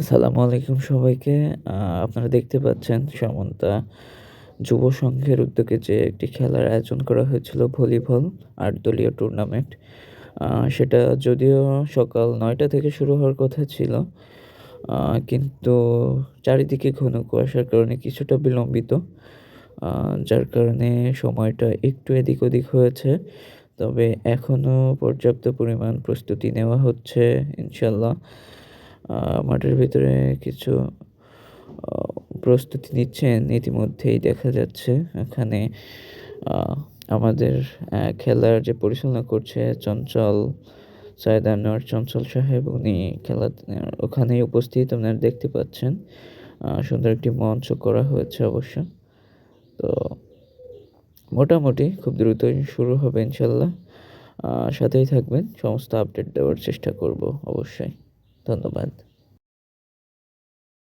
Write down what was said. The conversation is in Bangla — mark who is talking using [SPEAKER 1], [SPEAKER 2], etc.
[SPEAKER 1] আসসালামু আলাইকুম সবাইকে। আপনারা দেখতে পাচ্ছেন সামন্তা যুব সংঘের উদ্যোগে যে একটি খেলার আয়োজন করা হয়েছিল ভলিবল আট দলীয় টুর্নামেন্ট সেটা যদিও সকাল নয়টা থেকে শুরু হওয়ার কথা ছিল কিন্তু চারিদিকে ঘন কুয়াশার কারণে কিছুটা বিলম্বিত যার কারণে সময়টা একটু এদিক ওদিক হয়েছে। তবে এখনও পর্যাপ্ত পরিমাণ প্রস্তুতি নেওয়া হচ্ছে ইনশাল্লাহ মাঠের ভিতরে কিছু প্রস্তুতি নিচ্ছেন। ইতিমধ্যেই দেখা যাচ্ছে এখানে আমাদের খেলার যে পরিচালনা করছে চঞ্চল সাইদ আনোয়ার চঞ্চল সাহেব, উনি খেলা, ওখানেই উপস্থিত আপনারা দেখতে পাচ্ছেন। সুন্দর একটি মঞ্চ করা হয়েছে অবশ্য। তো মোটামুটি খুব দ্রুতই শুরু হবে ইনশাল্লাহ। সাথেই থাকবেন। সমস্ত আপডেট দেওয়ার চেষ্টা করব অবশ্যই। ধন্যবাদ।